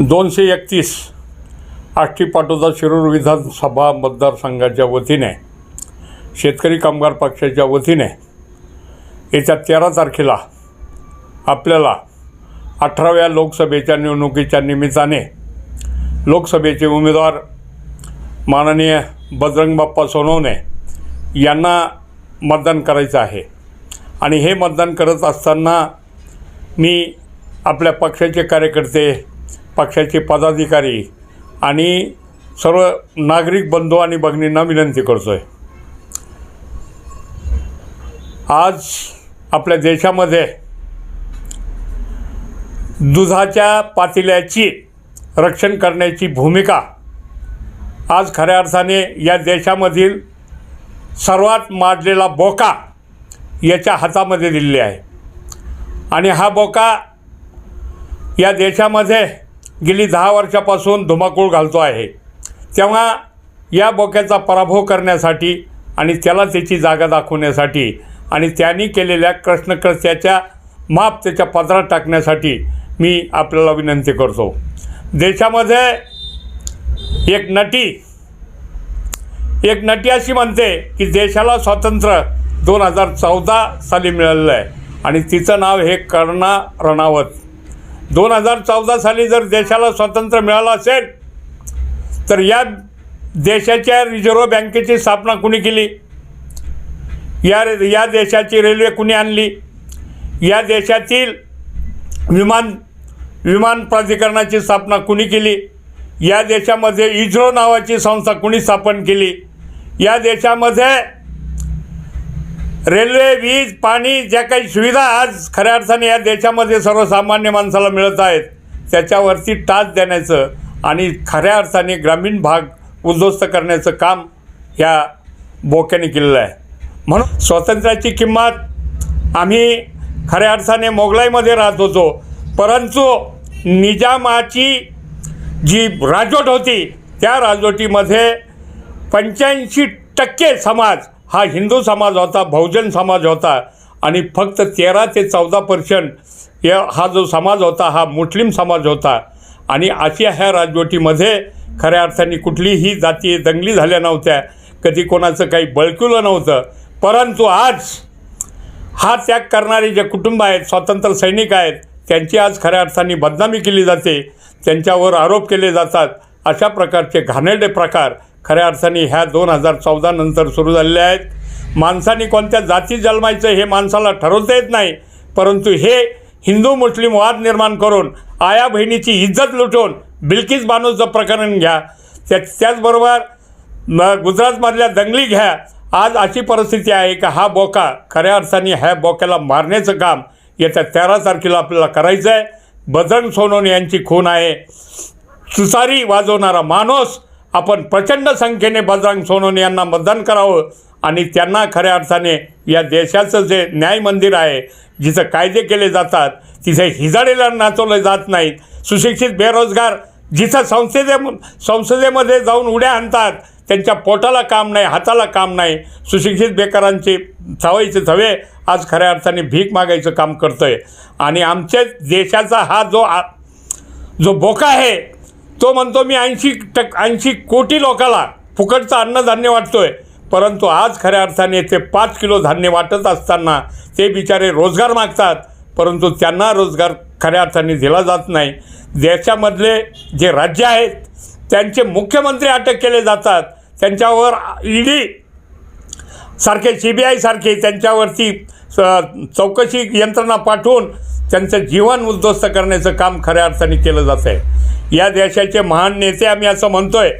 दोनशे एकतीस आष्टी पाटोदा शिरूर विधानसभा मतदारसंघाच्या वतीने शेतकरी कामगार पक्षाच्या वतीने येत्या तेरा तारखेला आपल्याला अठराव्या लोकसभेच्या निवडणुकीच्या निमित्ताने लोकसभेचे उमेदवार माननीय बजरंग बाप्पा सोनवणे यांना मतदान करायचं आहे. आणि हे मतदान करत असताना मी आपल्या पक्षाचे कार्यकर्ते पक्षाचे पदाधिकारी आणि सर्व नागरिक बंधू आणि भगिनींना विनंती करतो आहे आज आपल्या देशामध्ये दुधाच्या पातेल्याची रक्षण करण्याची भूमिका आज खऱ्या अर्थाने या देशामधील सर्वात माजलेला बोका याच्या हातामध्ये दिलेली आहे. आणि हा बोका या देशामध्ये गेली दहा वर्षापासून धुमाकूळ घालतो आहे. तेव्हा या बोक्याचा पराभव करण्यासाठी आणि त्याला त्याची जागा दाखवण्यासाठी आणि त्यांनी केलेल्या कृष्णकृत्याच्या माप त्याच्या पदरात टाकण्यासाठी मी आपल्याला विनंती करतो. देशामध्ये एक नटी एक नटी अशी म्हणते की देशाला स्वातंत्र्य दोन हजार चौदा साली मिळालेलं आहे आणि तिचं नाव हे कर्णा रणावत. दोन हजार चौदा साली जर देशाला स्वातंत्र्य मिळालं असेल तर या देशाच्या रिझर्व्ह बँकेची स्थापना कुणी केली? या या देशाची रेल्वे कुणी आणली? या देशातील विमान विमान प्राधिकरणाची स्थापना कुणी केली? या देशामध्ये इझ्रो नावाची संस्था कुणी स्थापन केली? या देशामध्ये रेल्वे वीज पाणी ज्या काही सुविधा आज खऱ्या अर्थाने या देशामध्ये सर्वसामान्य माणसाला मिळत आहेत त्याच्यावरती टाच देण्याचं आणि खऱ्या अर्थाने ग्रामीण भाग उद्ध्वस्त करण्याचं काम ह्या बोक्याने केलेलं आहे. म्हणून स्वातंत्र्याची किंमत आम्ही खऱ्या अर्थाने मोगलाईमध्ये राहत होतो परंतु निजामाची जी राजवट होती त्या राजवटीमध्ये पंच्याऐंशी टक्के समाज हा हिंदू समाज होता बहुजन समाज होता आणि फक्त तेरा ते चौदा पर्सेंट या हा जो समाज होता हा मुस्लिम समाज होता. आणि अशा ह्या राजवटीमध्ये खऱ्या अर्थाने कुठलीही जाती दंगली झाल्या नव्हत्या. कधी कोणाचं काही बळकिवलं नव्हतं. परंतु आज हा त्याग करणारे जे कुटुंब आहेत स्वातंत्र्य सैनिक आहेत त्यांची आज खऱ्या अर्थाने बदनामी केली जाते. त्यांच्यावर आरोप केले जातात. अशा प्रकारचे घाणेरडे प्रकार खऱ्या अर्थाने ह्या दोन हजार चौदा नंतर सुरू झालेल्या आहेत. माणसाने कोणत्या जाती जन्मायचं हे माणसाला ठरवता येत नाही. परंतु हे हिंदू मुस्लिम वाद निर्माण करून आया बहिणीची इज्जत लुटून बिल्किस बानूचं प्रकरण घ्या. त्या त्याचबरोबर गुजरातमधल्या दंगली घ्या. आज अशी परिस्थिती आहे की हा बोका खऱ्या अर्थाने ह्या बोक्याला मारण्याचं काम येत्या तेरा तारखेला आपल्याला करायचं आहे बजरंग सोनवणे यांची खून आहे. सुसारी वाजवणारा माणूस आपण प्रचंड संख्येने बजरंग सोनवणे यांना मतदान करावं आणि त्यांना खऱ्या अर्थाने या देशाचं जे न्याय मंदिर आहे जिथं कायदे केले जातात तिथे हिजाडीला नाचवलं जात नाहीत. सुशिक्षित बेरोजगार जिथं संसदे संसदेमध्ये जाऊन उड्या आणतात त्यांच्या पोटाला काम नाही हाताला काम नाही. सुशिक्षित बेकारांचे थवायचे थवे आज खऱ्या अर्थाने भीक मागायचं काम करतं आहे आणि आमच्या देशाचा हा जो आ जो बोका आहे तो म्हणतो मी ऐंशी टक ऐंशी कोटी लोकाला फुकटचं अन्नधान्य वाटतोय. परंतु आज खऱ्या अर्थाने ते पाच किलो धान्य वाटत असताना ते बिचारे रोजगार मागतात. परंतु त्यांना रोजगार खऱ्या अर्थाने दिला जात नाही. देशामधले जे राज्य आहेत त्यांचे मुख्यमंत्री अटक केले जातात. त्यांच्यावर ईडी सारखे सी बी आयसारखे त्यांच्यावरती स- चौकशी यंत्रणा पाठवून त्यांचं जीवन उद्ध्वस्त करण्याचं काम खऱ्या अर्थाने केलं जात आहे या देशाचे महान नेते आम्ही असं म्हणतोय.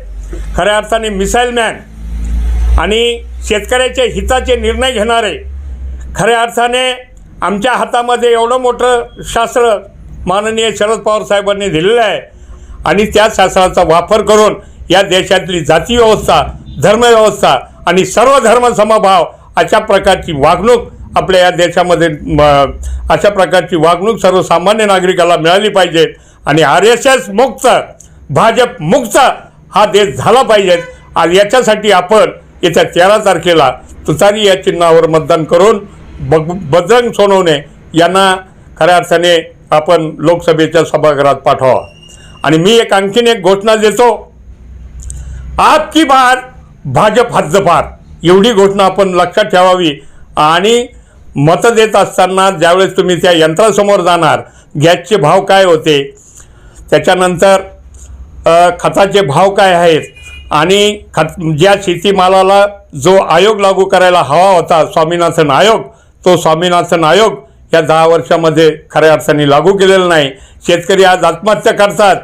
खऱ्या अर्थाने मिसाईल मॅन आणि शेतकऱ्याच्या हिताचे निर्णय घेणारे खऱ्या अर्थाने आमच्या हातामध्ये एवढं मोठं शास्त्र माननीय शरद पवार साहेबांनी दिलेलं आहे आणि त्या शास्त्राचा वापर करून या देशातली जाती व्यवस्था धर्मव्यवस्था आणि सर्व धर्म समभाव अशा प्रकारची वागणूक आपल्या या देशामध्ये अशा प्रकारची वागणूक सर्वसामान्य नागरिकाला मिळाली पाहिजे आणि आर एस एस मुक्त भाजप मुक्त हा देश झाला पाहिजे. आणि याच्यासाठी आपण येत्या तेरा तारखेला तुतारी या चिन्हावर मतदान करून बग बजरंग सोनवणे यांना खऱ्या अर्थाने आपण लोकसभेच्या सभागृहात पाठवा. आणि मी एक आणखीन एक घोषणा देतो. आपकी बार भाजप हद्दपार एवढी घोषणा आपण लक्षात ठेवावी. आणि मतं देत असताना ज्यावेळेस तुम्ही त्या यंत्रासमोर जाणार गॅसचे भाव काय होते? त्याच्यानंतर खताचे भाव काय आहेत? आणि खत ज्या शेतीमालाला जो आयोग लागू करायला हवा होता स्वामीनाथन आयोग तो स्वामीनाथन आयोग या दहा वर्षामध्ये खऱ्या अर्थाने लागू केलेला नाही. शेतकरी आज आत्महत्या करतात.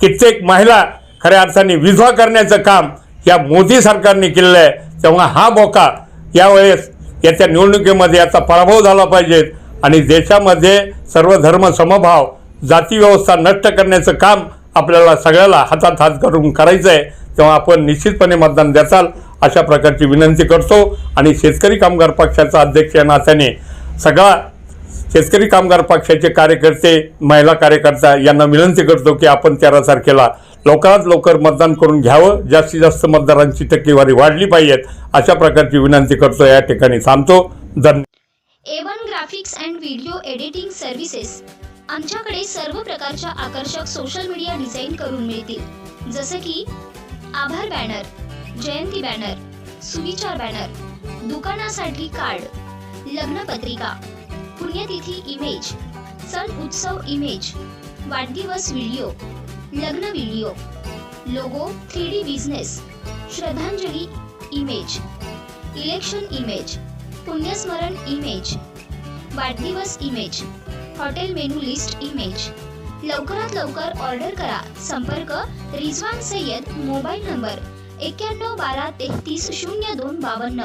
कित्येक महिला खऱ्या अर्थाने विधवा करण्याचं काम या मोदी सरकारने केलेलं आहे. तेव्हा हा मोका यावेळेस याच्या निवडणुकीमध्ये याचा पराभव झाला पाहिजे. आणि देशामध्ये सर्व धर्म समभाव जाती व्यवस्था नष्ट करण्याचं काम आपल्याला सगळ्याला हातात हात करून करायचं आहे तेव्हा आपण निश्चितपणे मतदान द्याल अशा प्रकारची विनंती करतो. आणि शेतकरी कामगार पक्षाचा अध्यक्ष या नात्याने सगळा शेतकरी कामगार पक्षाचे कार्यकर्ते महिला कार्यकर्ता यांना विनंती करतो की आपण तेरा तारखेला लवकरात लवकर मतदान करून घ्यावं. जास्तीत जास्त मतदारांची टक्केवारी वाढली पाहिजेत अशा प्रकारची विनंती करतो. या ठिकाणी थांबतो. धन्यवाद. A one graphics and video editing services आमच्याकडे सर्व प्रकारच्या आकर्षक सोशल मीडिया डिझाईन करून मिळतील. जसे की आभार बॅनर जयंती बॅनर सुविचार बॅनर दुकानासाठी कार्ड लग्नपत्रिका पुण्यतिथी इमेज सण उत्सव इमेज वाढदिवस व्हिडिओ लग्न video logo three D business श्रद्धांजली इमेज इलेक्शन इमेज पुण्यस्मरण इमेज वाढदिवस image hotel menu list image. लवकरात लवकर ऑर्डर करा. संपर्क रिजवान सय्यद मोबाईल नंबर एक्क्याण्णव बारा तेहतीस शून्य दोन बावन्न.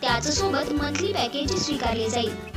त्याचसोबत मंथली पॅकेज स्वीकारले जाईल.